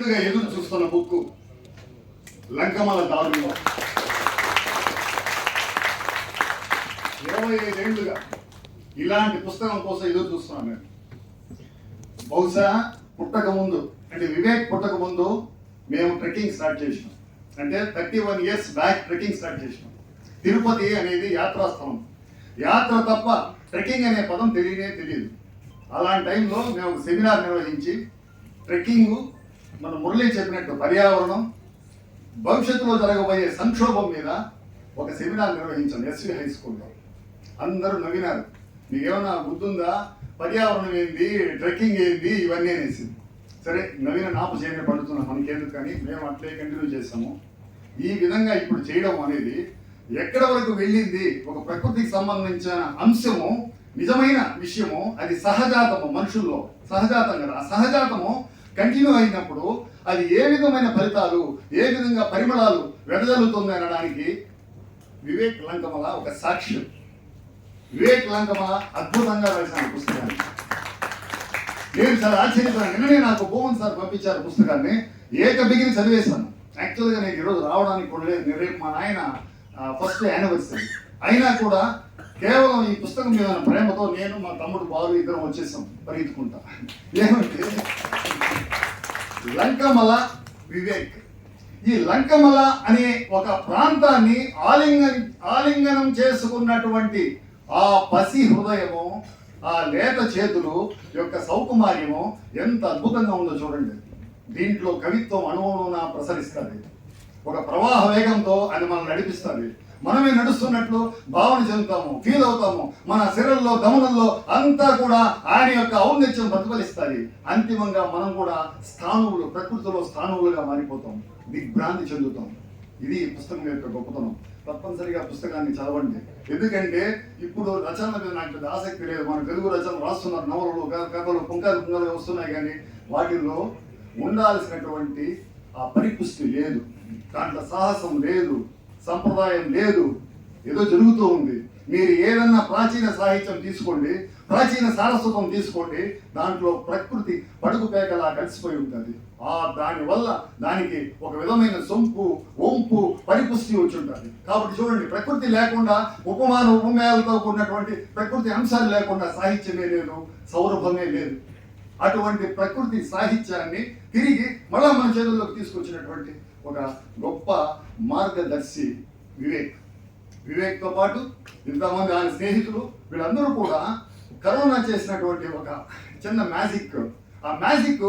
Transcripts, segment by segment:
ఎదురుగా ఎదురు చూస్తున్న బుక్ లంకమల దారులు ఇరవై ఐదేళ్ళుగా ఇలాంటి పుస్తకం కోసం ఎదురు చూస్తున్నాను నేను బహుశా పుట్టక ముందు అంటే వివేక్ పుట్టక ముందు మేము ట్రెక్కింగ్ స్టార్ట్ చేసినాం. అంటే thirty one years back trekking start చేసినాం. తిరుపతి అనేది యాత్రాస్థలం యాత్ర తప్ప ట్రెక్కింగ్ అనే పదం తెలియనే తెలియదు. అలాంటి టైంలో మేము ఒక సెమినార్ నిర్వహించి ట్రెక్కింగ్ మన మురళి చెప్పినట్టు పర్యావరణం భవిష్యత్తులో జరగబోయే సంక్షోభం మీద ఒక సెమినార్ నిర్వహించాం ఎస్వి హై స్కూల్లో. అందరూ నవ్వినారు. మీకేమన్నా గుర్తుందా? పర్యావరణం ఏంది? ట్రెక్కింగ్ ఏంది? ఇవన్నీ అనేసి. సరే నవీన నాపు చేయని పడుతున్నాం మనకేందుకు కానీ మేము అట్లే కంటిన్యూ చేస్తాము. ఈ విధంగా ఇప్పుడు చేయడం అనేది ఎక్కడ వరకు వెళ్ళింది? ఒక ప్రకృతికి సంబంధించిన అంశము నిజమైన విషయము అది సహజాతము మనుషుల్లో. సహజాతం కదా. ఆ సహజాతము కంటిన్యూ అయినప్పుడు అది ఏ విధమైన ఫలితాలు ఏ విధంగా పరిమళాలు వెదజల్లుతుంది అనడానికి వివేక్ లంకమల ఒక సాక్ష్యం వివేక్ లంకమల అద్భుతంగా రాసిన పుస్తకాన్ని. నేను చాలా ఆశ్చర్యపోయాను. నిన్ననే నాకు భువన్ సార్ పంపించారు పుస్తకాన్ని. ఏక బిగిని చదివేశాను. యాక్చువల్గా నేను ఈరోజు రావడానికి కూడా లేదు. నేను రేపు మా నాయన ఫస్ట్ యానివర్సరీ అయినా కూడా కేవలం ఈ పుస్తకం మీద ప్రేమతో నేను మా తమ్ముడు బాలు ఇద్దరం వచ్చేసాం పరిగెత్తుకుంటా. ఏమంటే లంకమల వివేక్. ఈ లంకమల అనే ఒక ప్రాంతాన్ని ఆలింగన ఆలింగనం చేసుకున్నటువంటి ఆ పసి హృదయము ఆ లేత చేతులు యొక్క సౌకుమార్యము ఎంత అద్భుతంగా ఉందో చూడండి. దీంట్లో కవిత్వం అణువున ప్రసరిస్తుంది. ఒక ప్రవాహ వేగంతో అది మనం నడిపిస్తుంది. మనమే నడుస్తున్నట్లు భావన చెందుతాము ఫీల్ అవుతాము. మన శరీరంలో గమనంలో అంతా కూడా ఆయన యొక్క ఔన్నత్యం ప్రతిఫలిస్తుంది అంతిమంగా మనం కూడా స్థానువులు ప్రకృతిలో స్థానువులుగా మారిపోతాం. దిగ్భ్రాంతి చెందుతాం. ఇది ఈ పుస్తకం యొక్క గొప్పతనం. తప్పనిసరిగా పుస్తకాన్ని చదవండి. ఎందుకంటే ఇప్పుడు రచనల మీద నాకు ఆసక్తి లేదు. మన తెలుగు రచనలు రాస్తున్నారు. నవలలు కథలు పుంకాలు పుంకాలు వస్తున్నాయి కానీ వాటిల్లో ఉండాల్సినటువంటి ఆ పరిపుష్టి లేదు. దాంట్లో సాహసం లేదు. సంప్రదాయం లేదు. ఏదో జరుగుతూ ఉంది. మీరు ఏదన్నా ప్రాచీన సాహిత్యం తీసుకోండి ప్రాచీన సారస్వతం తీసుకోండి దాంట్లో ప్రకృతి పడుకు పేకలా కలిసిపోయి ఉంటుంది. ఆ దానివల్ల దానికి ఒక విధమైన సొంపు వంపు పరిపుష్టి వచ్చి ఉంటుంది కాబట్టి చూడండి ప్రకృతి లేకుండా ఉపమాన ఉపమేయాలతో కూడినటువంటి ప్రకృతి అంశాలు లేకుండా సాహిత్యమే లేదు సౌరభమే లేదు. అటువంటి ప్రకృతి సాహిత్యాన్ని తిరిగి మళ్ళా మన చేతుల్లోకి తీసుకొచ్చినటువంటి ఒక గొప్ప మార్గదర్శి వివేక్. వివేక్తో పాటు ఇంతమంది ఆయన స్నేహితులు వీళ్ళందరూ కూడా కరోనా చేసినటువంటి ఒక చిన్న మ్యాజిక్. ఆ మ్యాజిక్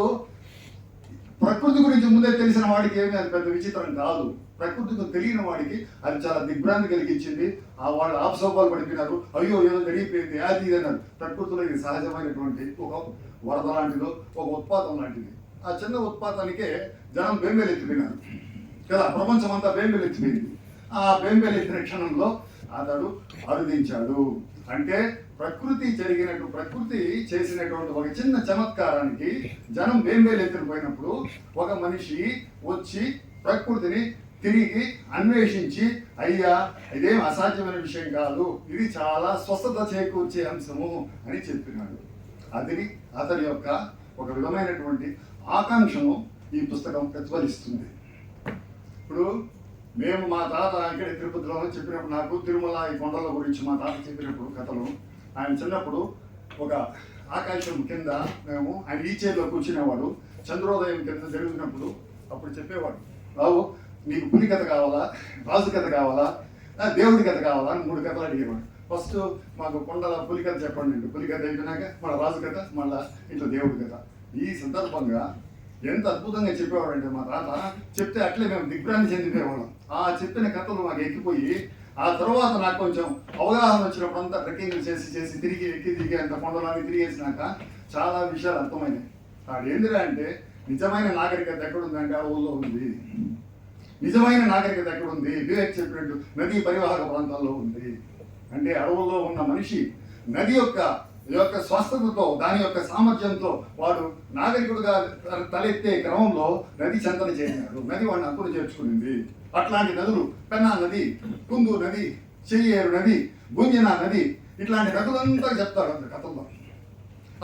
ప్రకృతి గురించి ముందే తెలిసిన వాడికి ఏమి అది పెద్ద విచిత్రం కాదు. ప్రకృతికి తెలియని వాడికి అది చాలా దిగ్భ్రాంతి కలిగించింది. ఆ వాళ్ళు ఆపసోపాలు పడిపోయినారు. అయ్యో ఏదో జరిగిపోయింది అది ఇది అన్నారు. ప్రకృతిలో ఇది సహజమైనటువంటి ఒక వరద లాంటిదో ఒక ఉత్పాతం లాంటిది. ఆ చిన్న ఉత్పాతానికే జనం బెంబేలు ఎత్తిపోయినారు కదా ప్రపంచం అంతా బెంబేలు ఎత్తిపోయింది ఆ బెంబేలు ఎత్తిన క్షణంలో అతడు అరుదించాడు. అంటే ప్రకృతి జరిగినట్టు ప్రకృతి చేసినటువంటి ఒక చిన్న చమత్కారానికి జనం బేంబేలు ఎత్తిపోయినప్పుడు ఒక మనిషి వచ్చి ప్రకృతిని తిరిగి అన్వేషించి అయ్యా ఇదేం అసాధ్యమైన విషయం కాదు. ఇది చాలా స్వస్థత చేకూర్చే అంశము అని చెప్పినాడు. అది అతని యొక్క ఒక విధమైనటువంటి ఆకాంక్షను ఈ పుస్తకం ప్రతిఫలిస్తుంది ఇప్పుడు మేము మా తాత ఇక్కడ తిరుపతిలో చెప్పినప్పుడు నాకు తిరుమల ఈ కొండల గురించి మా తాత చెప్పినప్పుడు కథలు. ఆయన చిన్నప్పుడు ఒక ఆకాశం కింద మేము ఆయన ఈ చైర్లో కూర్చునేవాడు. చంద్రోదయం కింద జరుగుతున్నప్పుడు అప్పుడు చెప్పేవాడు. బాబు నీకు పులి కథ కావాలా? రాజు కథ కావాలా? దేవుడి కథ కావాలా? అని మూడు కథలు అడిగేవాడు. ఫస్ట్ మాకు కొండల పులి కథ చెప్పండి అండి. పులి కథ అయిపోయినాక మన రాజు కథ మళ్ళా ఇంట్లో దేవుడి కథ. ఈ సందర్భంగా ఎంత అద్భుతంగా చెప్పేవాడంటే మా తాత చెప్తే అట్లే మేము దిగ్భ్రాంతి చెందిపోయేవాళ్ళం. ఆ చెప్పిన కథలు మాకు ఎక్కిపోయి ఆ తర్వాత నాకు కొంచెం అవగాహన వచ్చినప్పుడు అంతా ట్రెక్కింగ్ చేసి చేసి తిరిగి ఎక్కి తిరిగి అంత కొండలన్నీ తిరిగేసినాక చాలా విషయాలు అర్థమైనాయి. ఆడు ఏందిరా అంటే నిజమైన నాగరికత ఎక్కడుందంటే అడవుల్లో ఉంది. నిజమైన నాగరికత ఎక్కడుంది? వివేక్ చెప్పినట్టు నదీ పరివాహక ప్రాంతాల్లో ఉంది. అంటే అడవుల్లో ఉన్న మనిషి నది యొక్క యొక్క స్వస్థతతో దాని యొక్క సామర్థ్యంతో వాడు నాగరికుడుగా తలెత్తే క్రమంలో నది చందన చేశాడు నది వాడిని హక్కును చేర్చుకునింది. అట్లాంటి నదులు పెన్నా నది కుందు నది చెయ్యేరు నది గుంజన నది ఇట్లాంటి నదులంతా చెప్తారు అంత కథల్లో.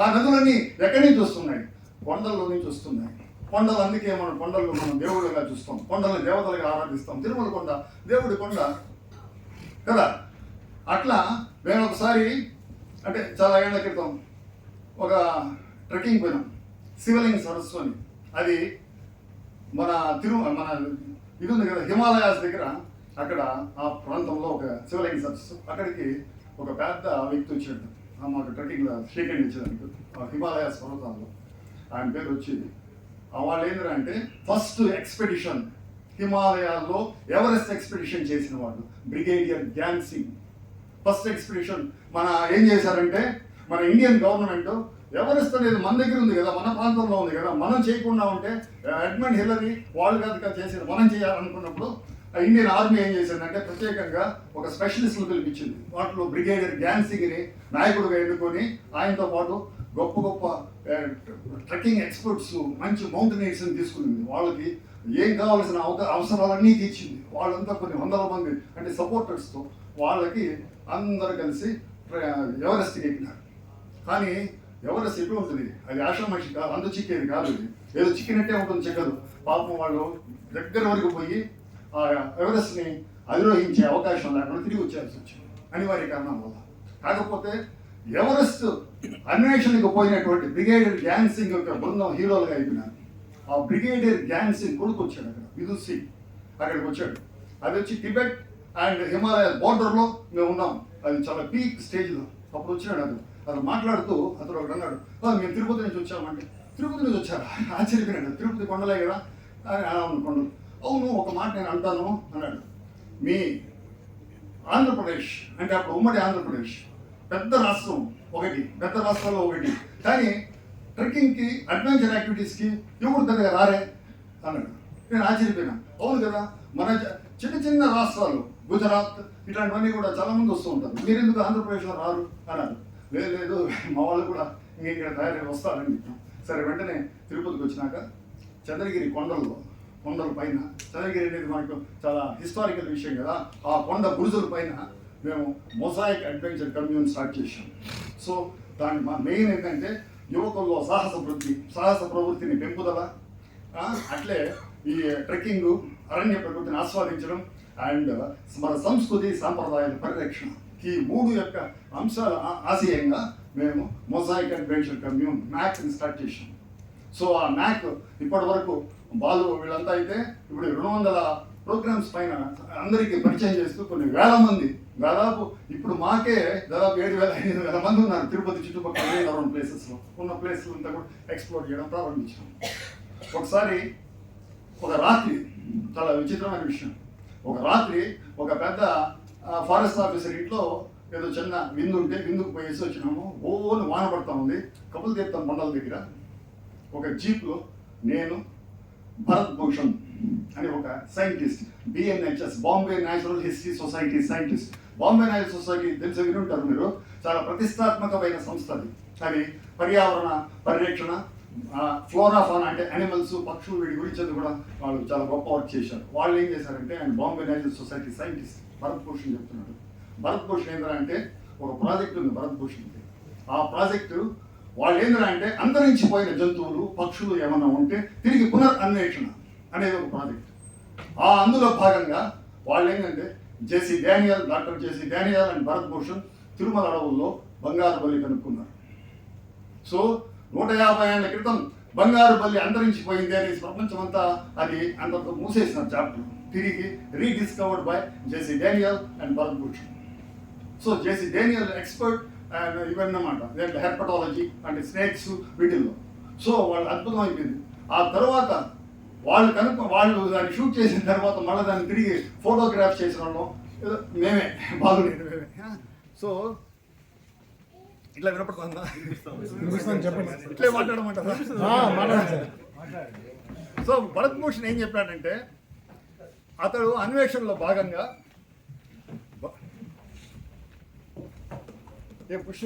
ఆ నదులన్నీ ఎక్కడి నుంచి వస్తున్నాయి? కొండల్లో నుంచి వస్తున్నాయి. కొండలు అందుకే మనం కొండలు మనం దేవుడుగా చూస్తాం. కొండలను దేవతలుగా ఆరాధిస్తాం. తిరుమల కొండ దేవుడి కొండ కదా? అట్లా నేను ఒకసారి అంటే చాలా ఏళ్ళ క్రితం ఒక ట్రెక్కింగ్ పోయినాం. శివలింగ సరస్సు అని అది మన తిరు మన ఇది ఉంది కదా హిమాలయాస్ దగ్గర అక్కడ ఆ ప్రాంతంలో ఒక శివలింగ సరస్సు. అక్కడికి ఒక పెద్ద వ్యక్తి వచ్చాడు. ఆ మాకు ట్రెక్కింగ్లో శ్రీకండ్ ఇచ్చేదానికి. ఆ హిమాలయాస్ పర్వతాల్లో. ఆయన పేరు వచ్చింది. వాళ్ళు ఏంటంటే అంటే ఫస్ట్ ఎక్స్పెడిషన్. హిమాలయాల్లో ఎవరెస్ట్ ఎక్స్పెడిషన్ చేసిన వాళ్ళు? Brigadier Gyan Singh. First expedition మన ఏం చేశారంటే మన ఇండియన్ గవర్నమెంట్ ఎవరిస్తలేదు మన దగ్గర ఉంది కదా మన ప్రాంతంలో ఉంది కదా మనం చేయకుండా ఉంటే ఎడ్మండ్ హిల్లరీ వాళ్ళు కాదుగా చేసేది మనం చేయాలనుకున్నప్పుడు ఆ ఇండియన్ ఆర్మీ ఏం చేసిందంటే ప్రత్యేకంగా ఒక స్పెషలిస్ట్ను పిలిపించింది. వాటిలో బ్రిగేడియర్ జ్ఞాన్ సింగ్ని నాయకుడిగా ఎన్నుకొని ఆయనతో పాటు గొప్ప గొప్ప ట్రెక్కింగ్ ఎక్స్పర్ట్స్ మంచి మౌంటైనర్స్ని తీసుకుంది వాళ్ళకి ఏం కావాల్సిన అవసరాలన్నీ తీర్చింది. వాళ్ళంతా కొన్ని వందల మంది అంటే సపోర్టర్స్తో వాళ్ళకి అందరు కలిసి ఎవరెస్ట్కి ఎక్కినారు కానీ ఎవరెస్ట్ ఎప్పుడు ఉంటుంది? అది ఆషామాషి కాదు అందు చిక్కేది కాదు ఇది. ఏదో చిక్కినట్టే ఉంటుంది చిక్కదు. పాపం వాళ్ళు దగ్గర వరకు పోయి ఆ ఎవరెస్ట్ని అధిరోహించే అవకాశం లేకుండా తిరిగి వచ్చేయాల్సి వచ్చింది. అనివార్య కారణం వల్ల. కాకపోతే ఎవరెస్ట్ అన్వేషణకు పోయినటువంటి బ్రిగేడియర్ గ్యాన్ సింగ్ యొక్క బృందం హీరోలుగా అయిపోయినారు ఆ బ్రిగేడియర్ గ్యాన్ సింగ్ కొడుకు వచ్చాడు అక్కడ విదు సింగ్. అక్కడికి వచ్చాడు. అది వచ్చి టిబెట్ అండ్ హిమాలయ బోర్డర్లో మేము ఉన్నాం. అది చాలా పీక్ స్టేజ్లో అప్పుడు వచ్చినాడు అతను. అతను మాట్లాడుతూ అతను ఒకటి అన్నాడు మేము తిరుపతి నుంచి వచ్చామంటే తిరుపతి నుంచి వచ్చారా? ఆశ్చర్యపోయినాడు. తిరుపతి కొండలే కదా. అవును కొండలు. అవును ఒక మాట నేను అంటాను అన్నాడు. మీ ఆంధ్రప్రదేశ్ అంటే అప్పుడు ఉమ్మడి ఆంధ్రప్రదేశ్ పెద్ద రాష్ట్రం ఒకటి పెద్ద రాష్ట్రాల్లో ఒకటి. కానీ ట్రెక్కింగ్కి అడ్వెంచర్ యాక్టివిటీస్కి ఎవరు దగ్గర రారే? అన్నాడు. నేను ఆశ్చర్యపోయినా. అవును కదా మన చిన్న చిన్న రాష్ట్రాలు గుజరాత్ ఇట్లాంటివన్నీ కూడా చాలా మంది వస్తూ ఉంటారు. మీరు ఎందుకు ఆంధ్రప్రదేశ్లో రారు అన్నారు. లేదు లేదు మా వాళ్ళు కూడా ఇంక ఇక్కడ తయారై వస్తారని చెప్పాం సరే వెంటనే తిరుపతికి వచ్చినాక చంద్రగిరి కొండల్లో కొండల పైన చంద్రగిరి అనేది మనకు చాలా హిస్టారికల్ విషయం కదా. ఆ కొండ బురుజుల పైన మేము మొజాయిక్ అడ్వెంచర్ కమ్యూన్ స్టార్ట్ చేశాం. సో దాని మా మెయిన్ ఏంటంటే యువకుల్లో సాహస వృత్తి సాహస ప్రవృత్తిని పెంపుదల అట్లే ఈ ట్రెక్కింగ్ అరణ్య ప్రకృతిని ఆస్వాదించడం అండ్ మన సంస్కృతి సాంప్రదాయాల పరిరక్షణ. ఈ మూడు యొక్క అంశాల ఆశయంగా మేము మొజాయిక్ అడ్వెంచర్ కమ్యూన్ మ్యాక్ని స్టార్ట్ చేసాం సో ఆ మ్యాక్ ఇప్పటి వరకు బాలు వీళ్ళంతా అయితే ఇప్పుడు రెండు వందల ప్రోగ్రామ్స్ పైన అందరికీ పరిచయం చేస్తూ కొన్ని వేల మంది. దాదాపు ఇప్పుడు మాకే దాదాపు ఏడు వేల ఐదు వేల మంది ఉన్నారు తిరుపతి చుట్టుపక్కల అరౌండ్ ప్లేసెస్లో ఉన్న ప్లేసెస్ అంతా కూడా ఎక్స్ప్లోర్ చేయడం ప్రారంభించాం. ఒకసారి ఒక రాత్రి చాలా విచిత్రమైన విషయం. ఒక రాత్రి ఒక పెద్ద ఫారెస్ట్ ఆఫీసర్ ఇంట్లో ఏదో చిన్న విందు ఉంటే విందుకు పోయేసి వచ్చినాము. ఓని వాన పడతా ఉంది. కపుల్ తీర్థం మండల దగ్గర ఒక జీప్లో నేను భరత్ భూషణ్ అని ఒక scientist BNHS Bombay natural history society scientist. Bombay natural society తెలిసి విని ఉంటారు మీరు? చాలా ప్రతిష్టాత్మకమైన సంస్థ అది. అది పర్యావరణ పరిరక్షణ ఫ్లోరా ఫాన్ అంటే అనిమల్స్ పక్షులు వీటి గురించి అది కూడా వాళ్ళు చాలా గొప్ప వర్క్ చేశారు. వాళ్ళు ఏం చేశారంటే ఆయన Bombay national society scientist Bharat Bhushan చెప్తున్నాడు. భరత్ భూషణ్ అంటే ఒక ప్రాజెక్ట్ ఉంది భరత్ భూషణ్కి ఆ ప్రాజెక్టు వాళ్ళు ఏంటంటే అంతరించిపోయిన జంతువులు పక్షులు ఏమన్నా ఉంటే తిరిగి పునర్ అన్వేషణ అనేది ఒక ప్రాజెక్ట్ ఆ అందులో భాగంగా వాళ్ళు ఏంటంటే J C Daniel doctor J C Daniel and Bharat Bhushan Tirumala అడవుల్లో బంగారు బల్లి కనుక్కున్నారు. సో నూట యాభై ఏళ్ళ క్రితం బంగారు బల్లి అంతరించిపోయింది అని ప్రపంచమంతా అది అంతతో మూసేసిన చాప్టర్. తిరిగి rediscovered by J C Daniel and Bharat Bhushan so J C Daniel expert and ఇవన్నీ అనమాట హెర్పటాలజీ అండ్ స్నేక్స్ వీటిల్లో. సో వాళ్ళు అద్భుతం అయిపోయింది ఆ తర్వాత వాళ్ళు కనుక వాళ్ళు దాన్ని షూట్ చేసిన తర్వాత మళ్ళీ దాన్ని తిరిగి ఫోటోగ్రాఫ్ చేసిన వాళ్ళం. మేమే బాగుండేది మేమే. సో ఇట్లా వినపడుతుందా చెప్పండి. ఇట్లే మాట్లాడమంటారా ఆ, మాట్లాడండి సార్. సో భరత్ భూషణ్ ఏం చెప్పాడంటే అతడు అన్వేషణలో భాగంగా ఏ పుష్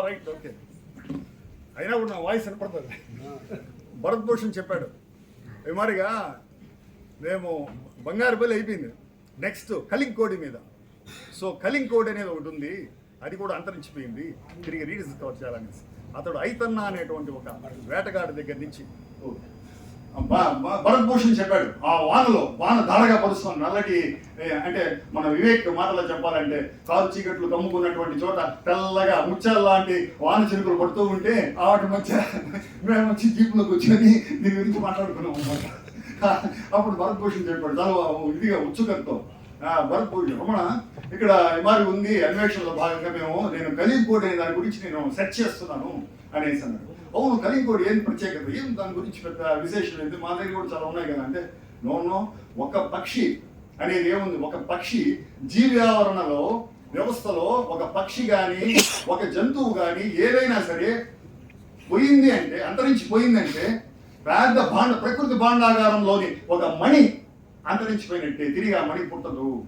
రైట్ ఓకే అయినా కూడా నా వాయిస్ వినపడుతుంది. భరత్ భూషణ్ చెప్పాడు "ఏ మారిగా మేము బంగారు బలి అయిపోయింది. నెక్స్ట్ కలింగ్ కోడి మీద. సో కలింగ్ కోడి అనేది ఒకటి ఉంది. అది కూడా అంతరించిపోయింది. తిరిగి రీడిస్కవర్ చేయాలనేసి అతడు ఐతన్న అనేటువంటి ఒక వేటగాడి దగ్గర నుంచి భరత్భూషణ్ చెప్పాడు. ఆ వానలో వాన ధారగా పరుస్తుంది నల్లటి అంటే మన వివేక్ మాటలో చెప్పాలంటే కారు చీకట్లు కమ్ముకున్నటువంటి చోట తెల్లగా ముత్యాల లాంటి వాన చినుకులు పడుతూ ఉంటే ఆవిడ వాటి మధ్య మేము వచ్చి జీప్లో కూర్చొని దీని గురించి మాట్లాడుకున్నాం అన్నమాట. అప్పుడు భరత్ భూషణ్ చెప్పాడు చాలా ఇదిగా ఉత్సుకతతో ఆ, భరత్ భూషణ్ రమణ ఇక్కడ మరి ఉంది అన్వేషణలో భాగంగా మేము నేను కలింకోడ్ అనే దాని గురించి నేను సెర్చ్ చేస్తున్నాను అనేసి అన్నాడు. అవును కలింకోడ్ ఏం ప్రత్యేకత? ఏం దాని గురించి పెద్ద విశేషం ఏంటి మా దగ్గర కూడా చాలా ఉన్నాయి కదా. అంటే నో నో ఒక పక్షి అనేది ఏముంది? ఒక పక్షి జీవావరణలో వ్యవస్థలో ఒక పక్షి కానీ ఒక జంతువు కానీ ఏదైనా సరే పోయింది అంటే అంతరించి పోయిందంటే పెద్ద భాండ ప్రకృతి భాండాగారంలోని ఒక మణి అంతరించిపోయినట్టే తిరిగి ఆ మణి పుట్టదు.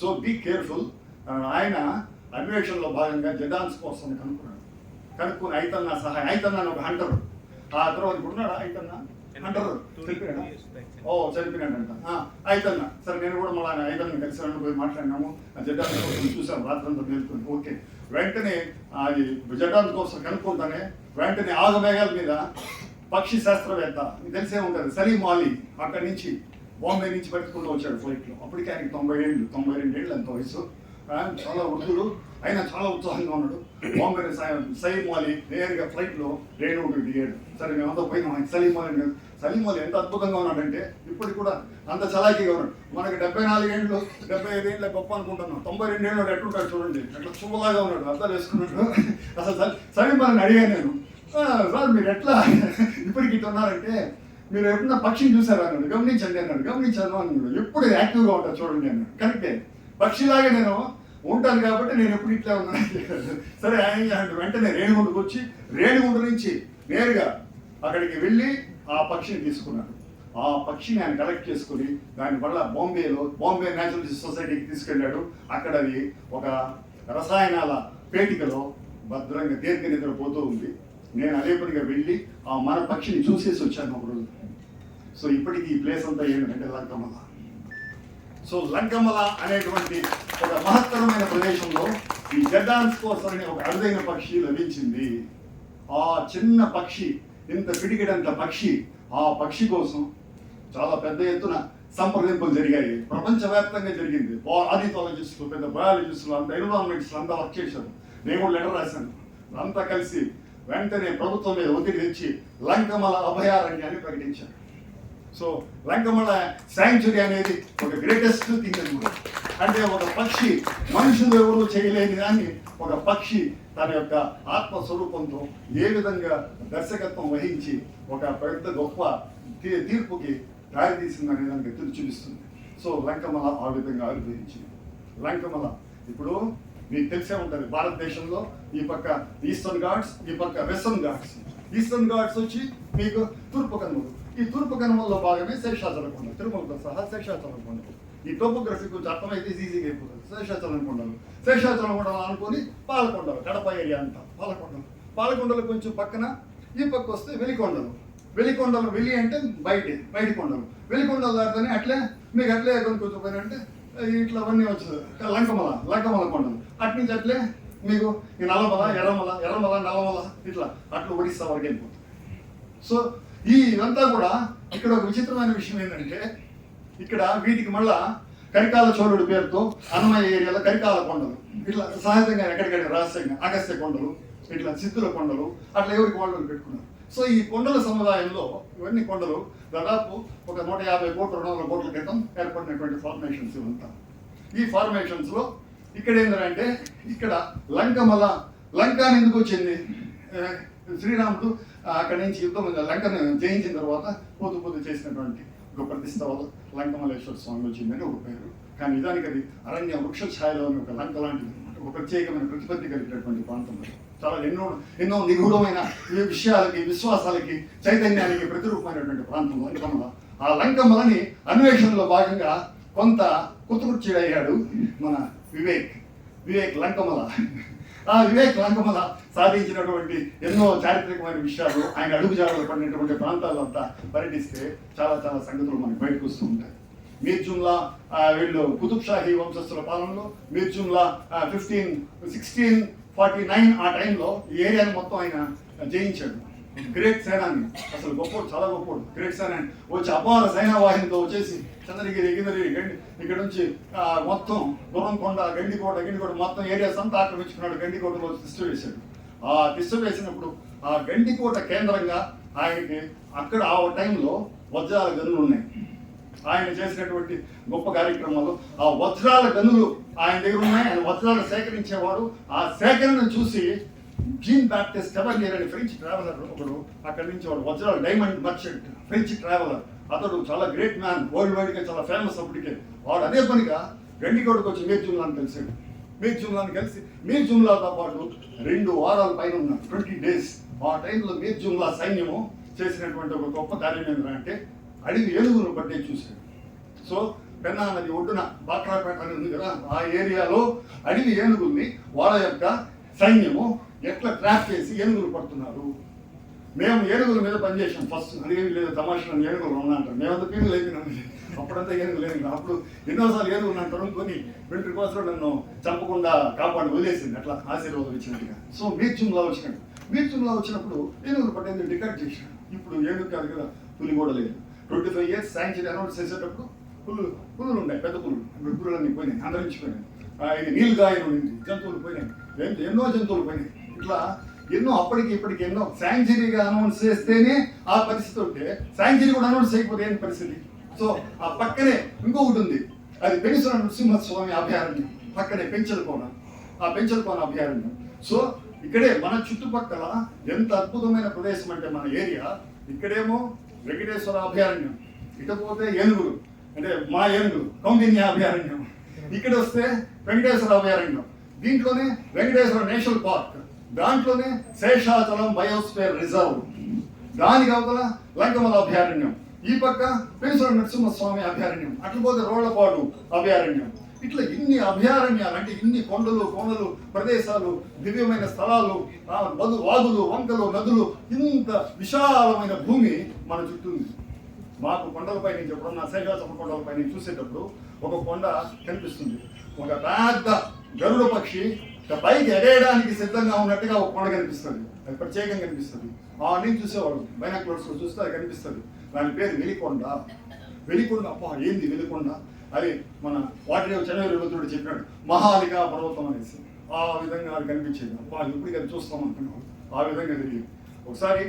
సో బీ కేర్ఫుల్ ఆయన అన్వేషణలో భాగంగా జడాన్స్ కోసం కనుక్కున్నాడు. కనుక్కుని ఐతన్న సహాయం అని ఒక హంటర్ ఆ తర్వాత ఉన్నాడా ఐతన్న? హంటర్ చనిపోయాడా? ఓ చనిపోయినాడంట. ఆ, ఐతన్న. సరే నేను కూడా మళ్ళీ ఐతన్న కలిసి పోయి మాట్లాడినాము. ఆ జడ్డాన్స్ కోసం చూసాం రాత్రంతా మేల్కొని. ఓకే. వెంటనే అది జడ్డాన్స్ కోసం కనుక్కుంటానే వెంటనే ఆగమేఘాల మీద పక్షి శాస్త్రవేత్త తెలిసే ఉంటుంది. సలీం అలీ అక్కడి నుంచి బాంబే నుంచి పెట్టుకుంటూ వచ్చాడు ఫ్లైట్లో. అప్పటికి ఆయనకి తొంభై ఏళ్ళు తొంభై రెండు ఏళ్ళు ఎంత వయసు? చాలా వృద్ధుడు. ఆయన చాలా ఉత్సాహంగా ఉన్నాడు. బాంబే సలీం అలీ నేరుగా ఫ్లైట్లో రేణువుడు దిగాడు. సరే మేమంతా పోయినాం. ఆయన సలీం అలీ సలీం అలీ ఎంత అద్భుతంగా ఉన్నాడంటే ఇప్పటికి కూడా అంత చలాకీగా ఉన్నాడు. మనకి డెబ్బై నాలుగు ఏళ్ళు డెబ్బై ఐదు ఏళ్ళ గొప్ప అనుకుంటున్నాం. తొంభై రెండు ఏళ్ళు ఎట్లుంటాడు చూడండి. అట్లా చుమ్మలాగా ఉన్నాడు. అర్థాలు వేసుకున్నాడు. అసలు సలీం అలీని అడిగాను నేను. సార్ మీరు ఎట్లా ఇప్పటికి ఇట్లా ఉన్నారంటే మీరు ఎప్పుడన్నా పక్షిని చూసారా అన్నాడు. గమనించండి అన్నాడు. గమనించాను అన్నాడు. ఎప్పుడు యాక్టివ్గా ఉంటా చూడండి అన్నాడు. కరెక్టే. పక్షిలాగా నేను ఉంటాను కాబట్టి నేను ఎప్పుడు ఇట్లా ఉన్నాను సరే ఆయన అంటే వెంటనే రేణుగుండకు వచ్చి రేణుగుండ నుంచి నేరుగా అక్కడికి వెళ్ళి ఆ పక్షిని తీసుకున్నాడు. ఆ పక్షిని ఆయన కలెక్ట్ చేసుకుని దాని వల్ల బాంబేలో బాంబే న్యాచురల్ సొసైటీకి తీసుకెళ్ళాడు. అక్కడ అది ఒక రసాయనాల పేటికలో భద్రంగా దీర్ఘ నిద్రపోతూ ఉంది. నేను అదేపటిగా వెళ్ళి ఆ మన పక్షిని చూసేసి వచ్చాను ఒకరోజు సో ఇప్పటికీ ఈ ప్లేస్ అంతా ఏంటంటే లంకమల. సో లంకమల అనేటువంటి ఒక మహత్తరమైన ప్రదేశంలో ఈ జడ్డాన్ కోసం అనే ఒక అరుదైన పక్షి లభించింది. ఆ చిన్న పక్షి ఇంత పిడిగిడంత పక్షి ఆ పక్షి కోసం చాలా పెద్ద ఎత్తున సంప్రదింపులు జరిగాయి. ప్రపంచవ్యాప్తంగా జరిగింది. ఆరిథాలజిస్టులు పెద్ద బయాలజిస్టులు అంత ఎన్విరాన్మెంట్స్లు అంతా వర్క్ చేశారు. నేను కూడా లెటర్ రాశాను. అంతా కలిసి వెంటనే ప్రభుత్వం మీద ఒత్తిడి తెచ్చి లంకమల అభయారణ్యాన్ని ప్రకటించారు. సో లంకమల శాంక్చురీ అనేది ఒక గ్రేటెస్ట్ థింగ్ అనమాట అంటే ఒక పక్షి మనుషులు ఎవరు చేయలేని దాన్ని ఒక పక్షి తన యొక్క ఆత్మ స్వరూపంతో ఏ విధంగా దర్శకత్వం వహించి ఒక పెద్ద గొప్ప తీర్పుకి దారితీసిందనే దానికి ఎదురు చూపిస్తుంది. సో లంకమల ఆ విధంగా ఆవిర్భవించింది లంకమల ఇప్పుడు మీకు తెలిసే ఉంటుంది. భారతదేశంలో ఈ పక్క ఈస్టర్న్ ఘాట్స్ ఈ పక్క వెస్టర్న్ ఘాట్స్. ఈస్టర్న్ ఘాట్స్ వచ్చి మీకు తూర్పు కనుమలు ఈ తూర్పు కనుమల్లో భాగమే శేషాచల కొండ తిరుమలతో సహా శేషాచల కొండ ఈ టోపోగ్రఫీ కొంచెం అర్థమైతే ఈజీగా అయిపోతుంది శేషాచలం కొండలు శేషాచలం కొండలు అనుకొని పాలకొండలు కడప ఏరియా అంతా పాలకొండలు. పాలకొండలు కొంచెం పక్కన ఈ పక్క వస్తే వెలికొండలు. వెలికొండలు వెలి అంటే బయట బయటి కొండలు వెలికొండలు దాటితేనే అట్లే మీకు అట్లే కొంచెం పైన అంటే ఇట్లా అవన్నీ వచ్చేది. లంకమల లంకమల కొండలు. అటు నుంచి అట్లే మీకు ఈ నల్లమల ఎర్రమల ఎర్రమల నల్లమల ఇట్లా అట్లా ఒడిస్సా వరకు వెళ్ళిపోతుంది. సో ఈ ఇదంతా కూడా ఇక్కడ ఒక విచిత్రమైన విషయం ఏంటంటే ఇక్కడ వీటికి మళ్ళా కరికాల చోళుడి పేరుతో అన్నమయ్య ఏరియాలో కరికాల కొండలు. ఇట్లా సహజంగా ఎక్కడికక్కడ రహస్యంగా అగస్త్య కొండలు ఇట్లా సిద్ధుల కొండలు అట్లా ఎవరికి కొండలు పెట్టుకున్నారు? సో ఈ కొండల సముదాయంలో ఇవన్నీ కొండలు దాదాపు ఒక నూట యాభై కోట్ల రెండు వందల కోట్ల క్రితం ఏర్పడినటువంటి ఫార్మేషన్స్ ఇవంతా. ఈ ఫార్మేషన్స్లో ఇక్కడ ఏంటంటే ఇక్కడ లంకమల లంక ఎందుకు వచ్చింది? శ్రీరాముడు అక్కడి నుంచి యుద్ధం లంకను జయించిన తర్వాత పోతు పోతు చేసినటువంటి ఒక ప్రతిష్ట వల్ల లంకమలేశ్వర స్వామి వచ్చిందని ఒక పేరు. కానీ నిజానికి అది అరణ్య వృక్ష ఛాయలోని ఒక లంక లాంటిది ఒక ప్రత్యేకమైన ప్రతిపత్తి కలిగినటువంటి ప్రాంతం చాలా ఎన్నో ఎన్నో నిగూఢమైన విషయాలకి విశ్వాసాలకి చైతన్యానికి ప్రతిరూపమైనటువంటి ప్రాంతం లంకమల. ఆ లంకమలని అన్వేషణలో భాగంగా కొంత కుతుకుర్చిడయ్యాడు మన వివేక్ వివేక్ లంకమల. ఆ వివేక్ లంకమల సాధించినటువంటి ఎన్నో చారిత్రకమైన విషయాలు ఆయన అడుగుజాడలు పడినటువంటి ప్రాంతాలంతా పర్యటిస్తే చాలా చాలా సంగతులు మనకు బయటకు వస్తూ ఉంటాయి. మీర్జుమ్లా వీళ్ళు కుతుబ్ షాహీ వంశస్థుల పాలనలో Mir Jumla fifteen sixteen forty nine ఆ టైంలో ఈ ఏరియాని మొత్తం ఆయన జయించాడు. గ్రేట్ సేనాని. అసలు గొప్ప చాలా గొప్పోడు. గ్రేట్ సేనాని. వచ్చి అపార సైనా వాహినితో వచ్చేసి చంద్రగిరి ఎగిరి గండి ఇక్కడ నుంచి మొత్తం గుర్రంకొండ గండికోట గండికోట మొత్తం ఏరియాస్ అంతా ఆక్రమించుకున్నాడు. గండికోటలో తిష్ట వేశాడు. ఆ తిష్ట వేసినప్పుడు ఆ గండికోట కేంద్రంగా ఆయనకి అక్కడ ఆ టైంలో వజ్రాల గనులు ఉన్నాయి. ఆయన చేసినటువంటి గొప్ప కార్యక్రమాలు ఆ వజ్రాల గనులు ఆయన దగ్గర ఉన్నాయి. ఆయన వజ్రాలు సేకరించేవారు ఆ సేకరణను చూసి జీన్ బ్యాప్టిస్ట్ కెవలియర్ అని ఫ్రెంచ్ ట్రావెలర్ ఒకడు అక్కడి నుంచి వాడు వజ్రాల డైమండ్ మర్చెంట్ ఫ్రెంచ్ ట్రావెలర్ అతడు చాలా గ్రేట్ మ్యాన్ వరల్డ్ వైడ్గా చాలా ఫేమస్ అప్పటికే. వాడు అదే పనిగా గండికోటకు వచ్చి మీర్ జుమ్లాని కలిసాడు మీర్ జుమ్లాని కలిసి మీర్ జుమ్లాతో పాటు రెండు వారాల పైన ఉన్న ట్వంటీ డేస్ ఆ టైంలో మీర్ జుమ్లా సైన్యము చేసినటువంటి ఒక గొప్ప కార్యం ఏంటంటే అడిగి ఏనుగును పట్టే చూశాడు. సో పెన్నా నది ఒడ్డున బాక్రాపేట అని ఉంది కదా ఆ ఏరియాలో అడిగి ఏనుగుల్ని వాళ్ళ యొక్క సైన్యము ఎట్లా ట్రాప్ చేసి ఏనుగులు పడుతున్నారు? మేము ఏనుగుల మీద పనిచేసాం ఫస్ట్. అడిగేవి లేదు తమాషా ఏనుగులు ఉన్నాంటారు మేము మేమంతా పీలు లేపినాం అప్పుడంతా ఏనుగులు లేదు అప్పుడు ఎన్నోసార్లు ఏనుగులు అంటారు కొని వెంట్రి కోసం నన్ను చంపకుండా కాపాడు వదిలేసింది. అట్లా ఆశీర్వాదం ఇచ్చినట్టుగా. సో మీర్చుంలో వచ్చినట్టు. మీర్చుంలో వచ్చినప్పుడు ఏనుగులు పట్టేందుకు రికార్డ్ చేశాను ఇప్పుడు ఏనుగు కాదు కదా పులి కూడా లేదు. Twenty five years sanction announce చేసేటప్పుడు పులులు పులులు ఉన్నాయి పెద్ద పులులు. ఇప్పుడు పోయినాయి అందరించిపోయినాయి ఇది నీళ్ళు గాయలు ఉండింది జంతువులు పోయినాయి. ఎన్నో జంతువులు పోయినాయి. ఇట్లా ఎన్నో అప్పటికి ఇప్పటికి ఎన్నో శాంక్చరీగా అనౌన్స్ చేస్తేనే ఆ పరిస్థితి ఉంటే శాంక్చరీ కూడా అనౌన్స్ చేయకపోతే ఏంటి పరిస్థితి? సో ఆ పక్కనే ఇంకొకటి ఉంది. అది పెనుసల నృసింహస్వామి అభయారణ్యం. పక్కనే పెంచలకోన ఆ పెంచలకోన అభయారణ్యం. సో ఇక్కడే మన చుట్టుపక్కల ఎంత అద్భుతమైన ప్రదేశం అంటే మన ఏరియా ఇక్కడేమో వెంకటేశ్వర అభయారణ్యం ఇకపోతే ఏనుగులు అంటే మా ఏనుగులు కౌండిన్య అభయారణ్యం ఇక్కడ వస్తే వెంకటేశ్వర అభయారణ్యం దీంట్లోనే వెంకటేశ్వర నేషనల్ పార్క్ దాంట్లోనే శేషాచలం బయోస్ఫియర్ రిజర్వ్. దానికి అవతల లంకమల అభయారణ్యం. ఈ పక్క పెనుసల నరసింహస్వామి అభయారణ్యం. అట్లపోతే రోళ్ళపాడు అభయారణ్యం. ఇట్లా ఇన్ని అభయారణ్యాలు అంటే ఇన్ని కొండలు కోనలు ప్రదేశాలు దివ్యమైన స్థలాలు ఆ, వదు వాగులు వంకలు నదులు ఇంత విశాలమైన భూమి మన చుట్టూ ఉంది. మాకు కొండలపై నుంచి ఎప్పుడన్నా శైలాసమ కొండలపై నుంచి చూసేటప్పుడు ఒక కొండ కనిపిస్తుంది. ఒక పెద్ద గరుడ పక్షి పైకి ఎగేయడానికి సిద్ధంగా ఉన్నట్టుగా ఒక కొండ కనిపిస్తుంది. అది ప్రత్యేకంగా కనిపిస్తుంది. ఆ నేను చూసేవాడు బైనాక్యులర్స్ చూస్తే అది కనిపిస్తుంది. దాని పేరు వెలికొండ. వెలికొండ అప్ప ఏంది వెలికొండ? అది మన వాటి చనవేరు రుద్రుడు చెప్పాడు మహాలిగా పర్వతం అనేసి ఆ విధంగా అది కనిపించేది. వాళ్ళు ఇప్పటికి అది చూస్తాం అనుకున్నాం. ఆ విధంగా తెలియదు ఒకసారి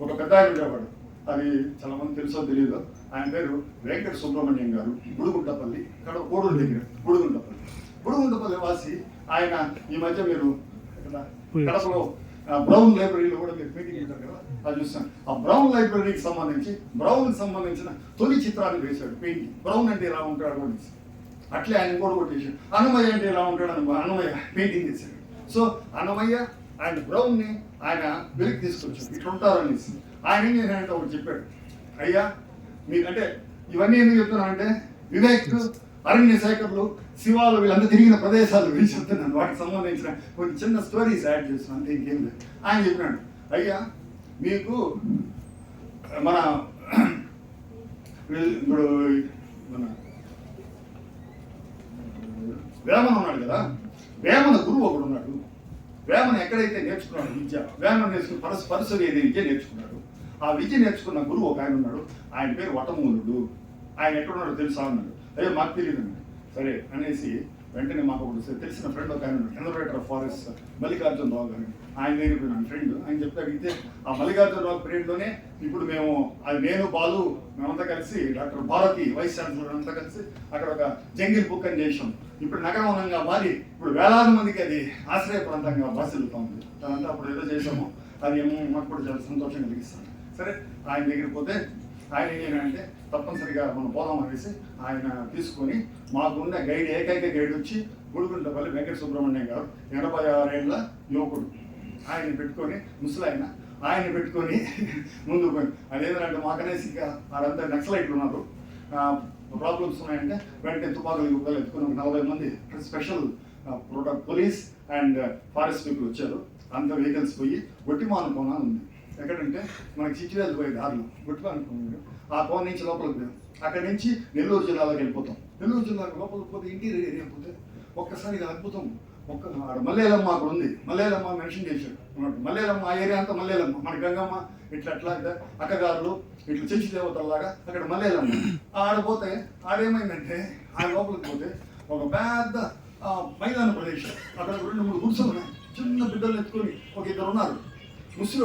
ఒక పెద్ద ఆయన ఉండేవాడు. అది చాలా మంది తెలుసో తెలియదు ఆయన పేరు వెంకట సుబ్రహ్మణ్యం గారు బుడుగుంటపల్లి ఇక్కడ కోడూరు దగ్గర బుడుగుంటపల్లి. గుడుగుంటపల్లి వాసి ఆయన ఈ మధ్య మీరు ఇక్కడ కడపలో బ్రౌన్ లైబ్రరీలో కూడా మీరు మీటింగ్ ఉంటారు కదా? అది చూసాను ఆ బ్రౌన్ లైబ్రరీకి సంబంధించి బ్రౌన్ సంబంధించిన తొలి చిత్రాన్ని వేశాడు పెయింటింగ్. బ్రౌన్ అంటే ఇలా ఉంటాడు అనేసి. అట్లే ఆయన కూడా చేశాడు. అన్నమయ్య అంటే ఎలా ఉంటాడు అని అన్నమయ్య పెయింటింగ్ చేశాడు. సో అన్నమయ్య ఆయన బ్రౌన్ని ఆయన వెలికి తీసుకొచ్చాడు. ఇట్లా ఉంటారు అనేసి. ఆయన ఏం చేశాడంటే ఒకటి చెప్పాడు. అయ్యా మీకంటే ఇవన్నీ ఎందుకు చెప్తున్నానంటే వివేక్ అరణ్య శేఖర్లు శివాలు వీళ్ళంతా తిరిగిన ప్రదేశాలు వీళ్ళు చెప్తున్నాను వాటికి సంబంధించిన కొన్ని చిన్న స్టోరీస్ యాడ్ చేస్తున్నాను. అంతే ఇంకేం లేదు. ఆయన చెప్పినాడు. అయ్యా మీకు మన ఇప్పుడు మన వేమన ఉన్నాడు కదా? వేమన గురువు ఒకడు ఉన్నాడు. వేమన ఎక్కడైతే నేర్చుకున్నాడు విద్య వేమన నేర్చుకున్న పరస్ పరసలు అనే విద్య నేర్చుకున్నాడు. ఆ విద్య నేర్చుకున్న గురువు ఒక ఆయన ఉన్నాడు. ఆయన పేరు వటమూలుడు. ఆయన ఎక్కడున్నాడో తెలుసా అన్నాడు. అదే మాకు తెలియదు సరే అనేసి వెంటనే మాకు ఒకటి తెలిసిన ఫ్రెండ్ ఒక ఆయన ఉన్నాడు ఆఫ్ ఫారెస్ట్ మల్లికార్జున రావు గారు. ఆయన దగ్గర నా ఫ్రెండ్ ఆయన చెప్తే అడిగితే ఆ మల్లికార్జున రావు పీరియడ్లోనే ఇప్పుడు మేము అది నేను బాలు మేమంతా కలిసి డాక్టర్ భారతి వైస్ ఛాన్సలర్ అంతా కలిసి అక్కడ ఒక జంగిల్ బుక్ అని చేసాం ఇప్పుడు నగరవనంగా మారి ఇప్పుడు వేలాది మందికి అది ఆశ్రయ ప్రాంతంగా బాసిల్లుతోంది దానంతా అప్పుడు ఏదో చేసాము అది ఏమో మాకు కూడా చాలా సంతోషం కలిగిస్తాను సరే ఆయన దగ్గరికి పోతే ఆయన ఏంటంటే తప్పనిసరిగా మనం పోదాం అనేసి ఆయన తీసుకొని మాకున్న గైడ్ ఏకైక గైడ్ వచ్చి గుడుగుంటపల్లి వెంకట సుబ్రహ్మణ్యం గారు ఎనభై ఆరేళ్ళ యువకుడు. ఆయన పెట్టుకొని ముసలాయన ఆయన పెట్టుకొని ముందుకు పోయి అదేంటంటే మాకనేసి ఇక వాళ్ళంతా నక్సలైట్లు ఉన్నారు. ప్రాబ్లమ్స్ ఉన్నాయంటే వెంటనే తుపాకులు యువకులు ఎత్తుకుని ఒక నలభై మంది special product police and forest people వచ్చారు. అంత వెహికల్స్ పోయి ఒట్టిమానుకోన ఉంది. ఎక్కడంటే మనకి చిచ్చిరాజు పోయే దారులు గొట్టిమాన కోన ఆ కోన నుంచి లోపలికి పోయాం. అక్కడి నుంచి నెల్లూరు జిల్లాలోకి వెళ్ళిపోతాం. నెల్లూరు జిల్లాకు లోపలికి పోతే ఇంటీరియర్ ఏరియా పోతే ఒక్కసారి ఇది అద్భుతం. ఒక్క ఆడ మల్లేలమ్మ అక్కడ ఉంది. మల్లేలమ్మ మెన్షన్ చేశాడు. ఉన్నాడు మల్లేలమ్మ ఆ ఏరియా అంతా మల్లేలమ్మ. మన గంగమ్మ ఇట్లా అట్లా అక్కగారులు ఇట్లా చర్చి దేవతల్లాగా అక్కడ మల్లేలమ్మ. ఆడ పోతే ఆడేమైందంటే ఆ లోపలికి పోతే ఒక పెద్ద మైదాన ప్రదేశం. అక్కడ రెండు మూడు గుడిసెలు ఉన్నాయి. చిన్న బిడ్డలు ఎత్తుకొని ఒక ఇద్దరు ఉన్నారు. ముసలి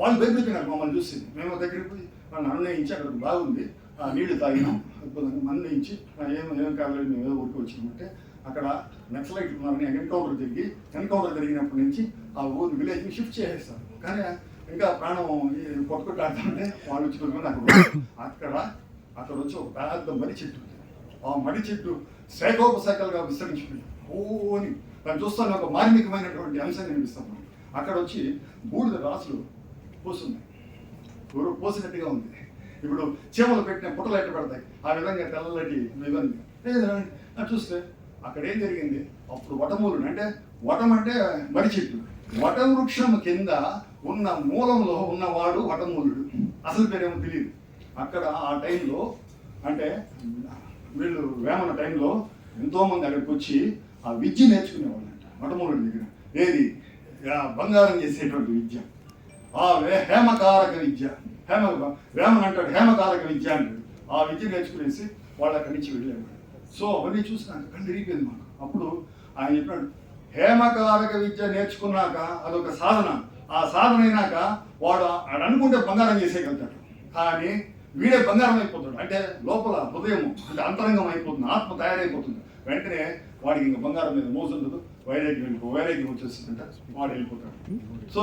వాళ్ళు బెదిరిపోయినారు మమ్మల్ని చూసి. మేము దగ్గరికి పోయి వాళ్ళని అన్నయించి అక్కడ బాగుంది. నీళ్ళు తాగినాం. అద్భుతంగా అన్నయించి ఏం ఏం కాలేదు మేము ఏదో ఊరికి వచ్చినామంటే అక్కడ నక్సలైట్ ఉన్నారని ఎన్కౌంటర్ జరిగి ఎన్కౌంటర్ జరిగినప్పటి నుంచి ఆ ఊరు విలేజ్ని షిఫ్ట్ చేసేస్తారు. కానీ ఇంకా ప్రాణం కొట్టుకుంటే వాళ్ళు వచ్చి అక్కడ అక్కడ అక్కడ వచ్చి ఒక పెద్ద మడి చెట్టు ఆ మడి చెట్టు శాఖోపశాఖలుగా విస్తరించిపోయింది. ఓని దాన్ని చూస్తాను ఒక మార్మికమైనటువంటి అంశం కనిపిస్తాం అక్కడ వచ్చి బూడిద రాసులు పోస్తున్నాయి ఎవరు పోసినట్టుగా ఉంది. ఇప్పుడు చీమలు పెట్టిన పుట్టలు ఎట్ట పెడతాయి? ఆ విధంగా తెల్లటి ఇవన్నీ చూస్తే అక్కడ ఏం జరిగింది? అప్పుడు వటమూలుడు అంటే వటం అంటే మడి చెట్టు. వట వృక్షం కింద ఉన్న మూలంలో ఉన్నవాడు వటమూలుడు. అసలు పేరేమో తెలియదు అక్కడ ఆ టైంలో అంటే వీళ్ళు వేమన టైంలో ఎంతో మంది అక్కడికి వచ్చి ఆ విద్య నేర్చుకునేవాళ్ళు అంట వటమూలుడి దగ్గర. ఏది? బంగారం చేసేటువంటి విద్య. ఆ హేమకారక విద్య. హేమ వేమన్ అంటాడు హేమకారక విద్య అంటాడు. ఆ విద్య నేర్చుకునేసి వాళ్ళు అక్కడి నుంచి వెళ్ళాడు సో అవన్నీ చూసినాక కళ్ళు తిరిగిపోయింది మాకు. అప్పుడు ఆయన చెప్పాడు హేమకారక విద్య నేర్చుకున్నాక అదొక సాధన. ఆ సాధన అయినాక వాడు ఆడు అనుకుంటే బంగారం చేసేయగలుగుతాడు. కానీ వీడే బంగారం అయిపోతాడు. అంటే లోపల హృదయం అంటే అంతరంగం అయిపోతుంది ఆత్మ తయారైపోతుంది. వెంటనే వాడికి ఇంకా బంగారం మీద మోసుండదు వైరాగ్యం ఇంకో వైరాగ్యం వచ్చేస్తుందంట. వాడు వెళ్ళిపోతాడు. సో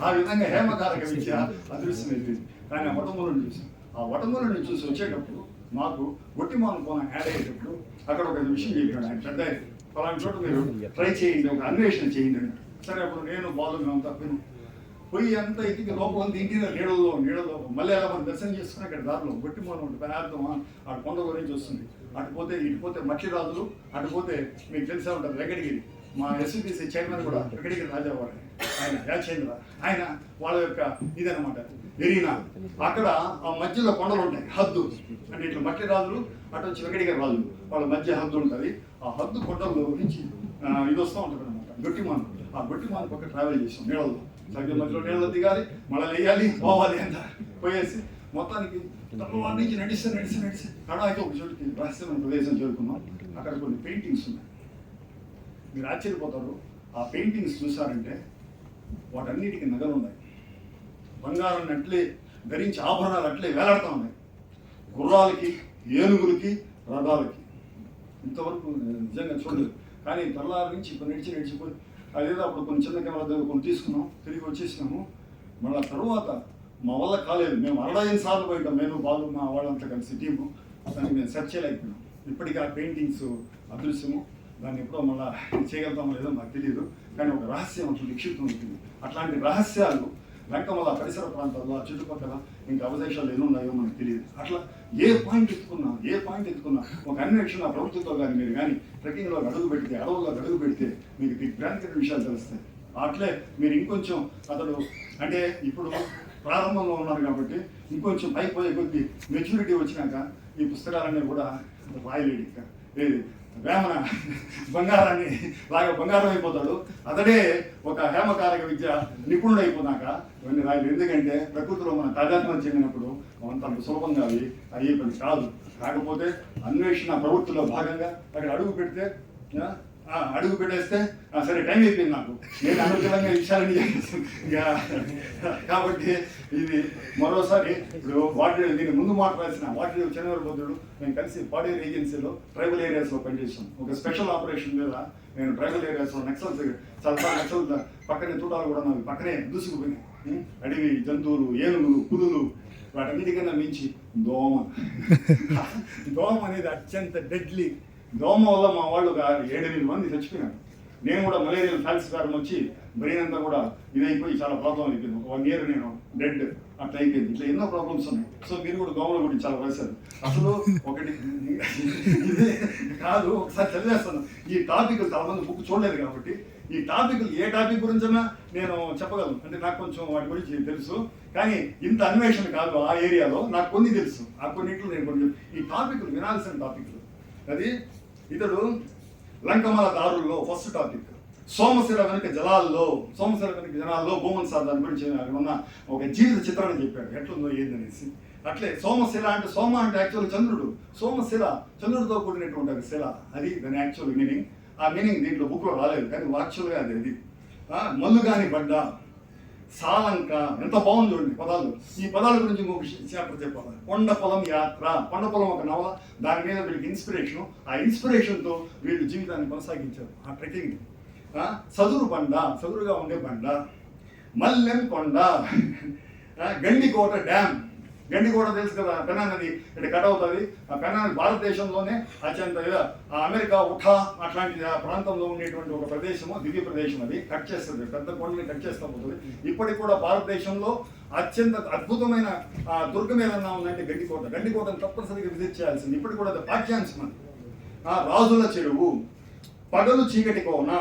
ఆ విధంగా హేమకారక విద్య అదృశ్యం అయిపోయింది కానీ ఆ వటమూలను చూసి ఆ వటమూలను చూసి వచ్చేటప్పుడు మాకు ఒట్టిమాను కోణం యాడ్ అయ్యేటప్పుడు అక్కడ ఒక విషయం చెప్పాడు. ఆయన పెద్ద ఆయన. చోట మీరు ట్రై చేయండి ఒక అన్వేషణ చేయండి అన్నాడు సరే అప్పుడు నేను బాలు అంతా తప్పిను పోయి అంతా ఇంటికి లోపల అంతా ఇంటి నీడలో నీడలో మళ్ళీ అలా మనం దర్శనం చేసుకుని అక్కడ దారిలో గొట్టి మూలం ఉంటుంది పెద్దమా ఆ కొండ గురించి వస్తుంది. అటుపోతే ఇటుపోతే మట్టి రాజులు అటు మీకు తెలిసే ఉంటారు వెంకటగిరి. మా ఎస్పీసీ చైర్మన్ కూడా వెంకటగిరి రాజావారు ఆయన యాచేంద్ర ఆయన వాళ్ళ యొక్క ఇదనమాట ఎరీనా అక్కడ ఆ మధ్యలో కొండలు ఉంటాయి హద్దు. అంటే ఇట్లా మట్టి రాజులు అటు వచ్చి వెంకటగిరి రాజులు వాళ్ళ మధ్య హద్దు ఉంటుంది. ఆ హద్దు కొండల్లో నుంచి ఇది వస్తూ ఉంటుంది అనమాట గొట్టిమాన్. ఆ గొట్టిమాన్ పక్క ట్రావెల్ చేస్తాం నీళ్ళలో సగం మధ్యలో నీళ్ళలో దిగాలి మళ్ళీ వేయాలి పోవాలి అంత పోయేసి మొత్తానికి తర్వాత నుంచి నడిస్తే నడిస్తే నడిస్తే. కడాకి ఒక చోటుకి రహస్యమైన ప్రదేశం చేరుకున్నాం. అక్కడ కొన్ని పెయింటింగ్స్ ఉన్నాయి. మీరు ఆశ్చర్యపోతారు. ఆ పెయింటింగ్స్ చూసారంటే వాటన్నిటికీ నగలు ఉన్నాయి. బంగారం అట్లే ధరించి ఆభరణాలు అట్లే వేలాడుతూ ఉన్నాయి. గుర్రాలకి ఏనుగులకి రథాలకి. ఇంతవరకు నిజంగా చూడలేదు. కానీ తెల్లారి నుంచి ఇప్పుడు నడిచి నడిచిపోయి అదేదో అప్పుడు కొన్ని చిన్న కెమెరా కొన్ని తీసుకున్నాం తిరిగి వచ్చేసినాము. మళ్ళీ తర్వాత మా వల్ల కాలేదు. మేము అరవై సార్లు పోయినాం. నేను బాలు మా వాళ్ళంతా కలిసి టీము. దాన్ని మేము సెర్చ్ చేయలేకపోయినాం. ఇప్పటికీ ఆ పెయింటింగ్స్ అదృశ్యము. దాన్ని ఎప్పుడో మళ్ళీ చేయగలుగుతామో లేదో నాకు తెలియదు కానీ ఒక రహస్యం అసలు నిక్షిప్తం ఉంటుంది. అట్లాంటి రహస్యాలు లంకమల పరిసర ప్రాంతాల్లో ఆ చుట్టుపక్కల ఇంకా అవశేషాలు ఎన్ని ఉన్నాయో మనకు తెలియదు అట్లా ఏ పాయింట్ ఎత్తుకున్నా ఏ పాయింట్ ఎత్తుకున్నా ఒక అన్వేషణ ప్రభుత్వంతో కానీ మీరు కానీ ట్రెక్కింగ్లో అడుగు పెడితే అడవుల్లో అడుగు పెడితే మీకు దిగ్భ్రాంతి విషయాలు తెలుస్తాయి. అట్లే మీరు ఇంకొంచెం అతడు అంటే ఇప్పుడు ప్రారంభంలో ఉన్నారు కాబట్టి ఇంకొంచెం పైకి పోయే కొద్ది మెచ్యూరిటీ వచ్చినాక ఈ పుస్తకాలన్నీ కూడా రాయలేడు ఇంకా. ఏది వేమన బంగారాన్ని లాగా బంగారం అయిపోతాడు. అతడే ఒక హేమకారక విద్య నిపుణుడు అయిపోయినాక ఇవన్నీ రాయలేదు ఎందుకంటే ప్రకృతిలో మన తాజాత్వం చెందినప్పుడు అంత సులభంగా అవి అయ్యే పని కాదు. కాకపోతే అన్వేషణ ప్రవృత్తిలో భాగంగా అక్కడ అడుగు పెడితే అడుగు పెట్టేస్తే సరే టైం అయిపోయింది నాకు. నేను అనుకూలంగా ఇంకా కాబట్టి ఇది మరోసారి ఇప్పుడు వాటి దీని ముందు మాట రాసిన వాటి చంద్ర బుద్ధుడు మేము కలిసి పాడేరు ఏజెన్సీలో ట్రైబల్ ఏరియాస్లో పనిచేసాం ఒక స్పెషల్ ఆపరేషన్ మీద నేను ట్రైబల్ ఏరియాస్లో నక్సల్స్ చాలా నక్సల్ పక్కనే తూటాలు కూడా నాకు పక్కనే దూసుకుపోయినాయి? అడవి జంతువులు ఏనుగులు పులులు వాటన్నిటికన్నా మించి దోమ. దోమ అనేది అత్యంత డెడ్లీ దోమ వల్ల మా వాళ్ళు ఒక ఏడెనిమిది మంది చచ్చిపోయినారు. నేను కూడా మలేరియా ఫ్యాల్స్ కారణం వచ్చి బ్రెయిన్ అంతా కూడా ఇదైపోయి చాలా ప్రాబ్లం అయిపోయింది. ఒక వన్ ఇయర్ నేను డెడ్ అట్లా అయిపోయింది. ఇట్లా ఎన్నో ప్రాబ్లమ్స్ ఉన్నాయి. సో మీరు కూడా దోమల గురించి చాలా రాశారు. అసలు ఒకటి ఇదే కాదు ఒకసారి చదివేస్తాను. ఈ టాపిక్ చాలా మంది బుక్ చూడలేదు కాబట్టి. ఈ టాపిక్ ఏ టాపిక్ గురించైనా నేను చెప్పగలను. అంటే నాకు కొంచెం వాటి గురించి తెలుసు. కానీ ఇంత అన్వేషణ కాదు ఆ ఏరియాలో నాకు కొన్ని తెలుసు. ఆ కొన్నింటిలో నేను కొన్ని ఈ టాపిక్లు వినాల్సిన టాపిక్లు అది ఇతడు లంకమల దారుల్లో ఫస్ట్ టాపిక్ సోమశిల వెనుక జలాల్లో సోమశిల వెనుక జలాల్లో భూమన్ సార్ దాని గురించి అక్కడ ఉన్న ఒక జీవిత చిత్రాన్ని చెప్పాడు. ఎట్లుందో ఏందనేసి అట్లే సోమశిల అంటే సోమ అంటే యాక్చువల్ చంద్రుడు. సోమశిల చంద్రుడితో కూడినటువంటి ఒక శిల. అది దాని యాక్చువల్ మీనింగ్ ఆ మీనింగ్ దీంట్లో బుక్లో రాలేదు కానీ యాక్చువల్గా అది అది. ఆ, మల్లుగాని బండ. సాలంక ఎంత బాగుంది చూడండి పదాలు. ఈ పదాల గురించి మీకు చాప్టర్ చెప్పాలి. కొండ పొలం యాత్ర. కొండ పొలం ఒక నవల. దాని మీద వీళ్ళకి ఇన్స్పిరేషన్ ఆ ఇన్స్పిరేషన్తో వీళ్ళు జీవితాన్ని కొనసాగించారు. ఆ ట్రెక్కింగ్ చదురు బండ. చదురుగా ఉండే బండ. మల్లెం కొండ. గండికోట డ్యామ్. గండికోట తెలుసు కదా పెనా నది ఇక్కడ కట్ అవుతుంది. ఆ పెనా నది భారతదేశంలోనే అత్యంత అమెరికా ఉఠా అట్లాంటి ఆ ప్రాంతంలో ఉండేటువంటి ఒక ప్రదేశము దివ్య ప్రదేశం అది. కట్ చేస్తుంది. పెద్ద కొండని కట్ చేస్తూ పోతుంది ఇప్పటికి కూడా భారతదేశంలో అత్యంత అద్భుతమైన ఆ, దుర్గం ఏదన్నా ఉందంటే గండికోట గండికోటను తప్పనిసరిగా విజిట్ చేయాల్సింది. ఇప్పటికి కూడా అది పాఠ్యాంశం మనం ఆ, రాజుల చెరువు పగలు చీకటి కోన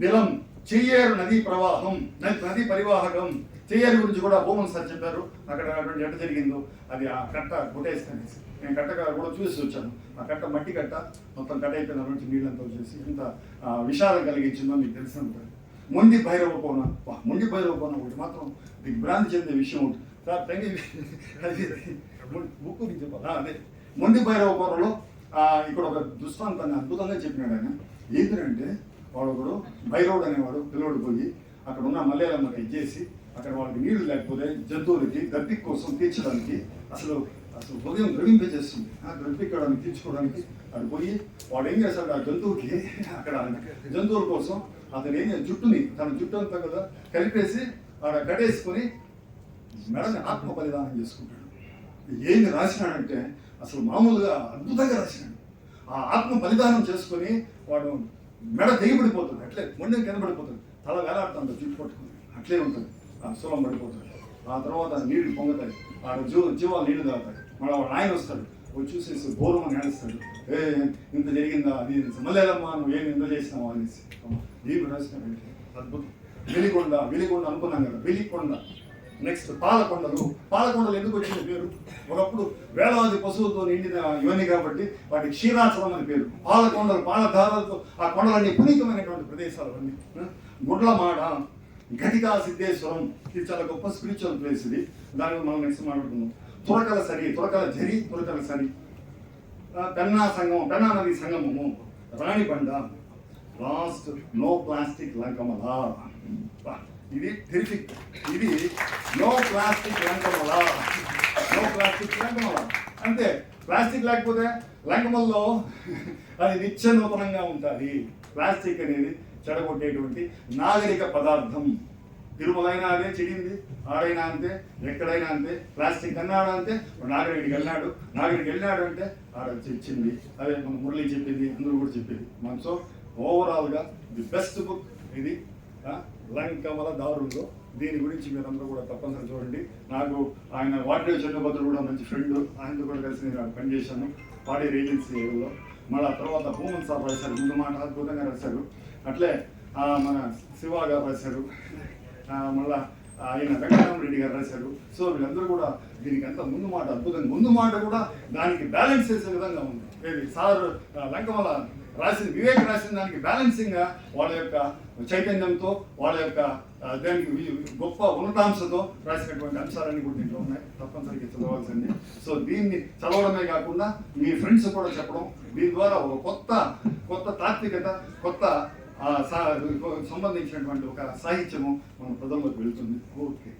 బిలం చెయ్యేరు నదీ ప్రవాహం నది నదీ పరివాహకం చెయ్యేరు గురించి కూడా భూమన్ సార్ చెప్పారు. అక్కడ అటువంటి ఎట్ట జరిగిందో అది ఆ కట్ట కొట్టేస్తాను నేను కట్ట కూడా చూసి వచ్చాను. ఆ కట్ట మట్టి కట్ట మొత్తం కట్ట అయిపోయిన నుంచి నీళ్ళంతా వచ్చేసి ఎంత విషాదం కలిగించిందో మీకు తెలిసినట్టు ముండి భైరవ కోన. ముండి భైరవ కోన ఒకటి మాత్రం దిగ్భ్రాంతి చెందే విషయం ఒకటి. సార్ తంగి బుక్ గురించి చెప్పాలి? అదే. ముండి భైరవ కోనలో ఇక్కడ ఒక దృష్టాంతాన్ని అద్భుతంగా చెప్పినాడు ఆయన. ఏంటంటే వాడు ఒకడు భైరవుడు అనేవాడు పిల్లోడు పోయి అక్కడ ఉన్న మలయాళమ్మకి ఇచ్చేసి అక్కడ వాళ్ళకి నీళ్ళు లేకపోతే జంతువులకి గడ్డి కోసం తీర్చడానికి అసలు అసలు ఉదయం ద్రవింపజేస్తుంది ఆ ద్రవింపడానికి తీర్చుకోవడానికి అక్కడ పోయి వాడు ఏం చేస్తాడు ఆ జంతువుకి అక్కడ జంతువుల కోసం అతను ఏం జుట్టుని తన జుట్టు అంతా కదా కలిపేసి ఆడ కట్టేసుకొని మెడని ఆత్మ బలిదానం చేసుకుంటాడు. ఏమి రాసినాడంటే అసలు మామూలుగా అద్భుతంగా రాసినాడు. ఆ ఆత్మ బలిదానం చేసుకొని వాడు మెడ దిగబడిపోతుంది అట్లే మొండెం కింద పడిపోతుంది తల వేలాడుతుంది జుట్టు పట్టుకుని. అట్లే ఉంటుంది. ఆ శూలం పడిపోతుంది ఆ తర్వాత నీళ్ళు పొంగుతాయి. ఆ జీవ జీవాలు నీళ్ళు తాగుతాయి. మళ్ళీ వాడు ఆయన వస్తాడు. వచ్చి చూసేసి ఘోరం అని ఏడుస్తాడు ఏ ఇంత జరిగిందా? అది మళ్ళేదమ్మా నువ్వు ఏం ఇంత చేసినావు అనేసి. ఏమి రాసినాడంటే అద్భుతం. వెలిగొండ వెలిగొండ అనుకున్నాం కదా. వెలికొండ. నెక్స్ట్ పాలకొండలు. పాలకొండలు ఎందుకు వచ్చిన పేరు? ఒకప్పుడు వేలాది పశువులతో నిండిన ఇవన్నీ కాబట్టి వాటికి క్షీరాచలం అని పేరు. పాలకొండలు పాలధారలతో ఆ కొండలన్నీ పునీతమైనటువంటి ప్రదేశాలు అవన్నీ. ఆ? గుడ్లమాడ ఘటికా సిద్ధేశ్వరం ఇది చాలా గొప్ప స్పిరిచువల్ ప్లేస్ ఇది. దాని మనం నెక్స్ట్ మాట్లాడుకుందాం. తురకల సరి తురకల జరి తురకల సరి. పెన్నా సంగమం పెన్నా నది సంగమము. Ranibanda last no plastic Lankamala. ఇది తిరిగి ఇది no plastic Lankamala. No plastic Lankamala. అంతే ప్లాస్టిక్ లేకపోతే లంకమల్లో అది నిత్య నూతనంగా ఉంటుంది. ప్లాస్టిక్ అనేది చెడగొట్టేటువంటి నాగరిక పదార్థం. తిరుమలైనా అదే చెడింది ఆడైనా అంతే ఎక్కడైనా అంతే ప్లాస్టిక్ అన్నాడు అంతే నాగరికి వెళ్ళాడు నాగరికి వెళ్ళాడు అంటే ఆడ చెప్పింది అదే మన మురళి చెప్పింది అందరూ కూడా చెప్పింది. మన సో ఓవరాల్గా ది బెస్ట్ బుక్ ఇది. లంకమల దారుల్లో. దీని గురించి మీరందరూ కూడా తప్పనిసరి చూడండి. నాకు ఆయన వాటి చెన్నపత్రుడు కూడా మంచి ఫ్రెండ్ ఆయనతో కూడా కలిసి నేను పనిచేశాను. పాడేరు ఏజెన్సీ ఏరియాలో మళ్ళీ తర్వాత భూమన్ సార్ రాశారు. ముందు మాట అద్భుతంగా రాశారు. అట్లే మన శివ గారు రాశారు మళ్ళా ఆయన వెంకటరామరెడ్డి గారు రాశారు. సో వీళ్ళందరూ కూడా దీనికి అంత ముందు మాట అద్భుతంగా ముందు మాట కూడా దానికి బ్యాలెన్స్ చేసే విధంగా ఉంది. ఏది? సార్ ఆ, లంకమల రాసిన వివేక్ రాసిన దానికి బ్యాలెన్సింగ్గా వాళ్ళ యొక్క చైతన్యంతో వాళ్ళ యొక్క దానికి గొప్ప ఉన్నతాంశంతో రాసినటువంటి అంశాలన్నీ కూడా దీంట్లో ఉన్నాయి. తప్పనిసరిగా చదవాల్సింది. సో దీన్ని చదవడమే కాకుండా మీ ఫ్రెండ్స్ కూడా చెప్పడం దీని ద్వారా ఒక కొత్త కొత్త తాత్వికత కొత్త సంబంధించినటువంటి ఒక సాహిత్యము మన ప్రజల్లోకి వెళ్తుంది. ఓకే.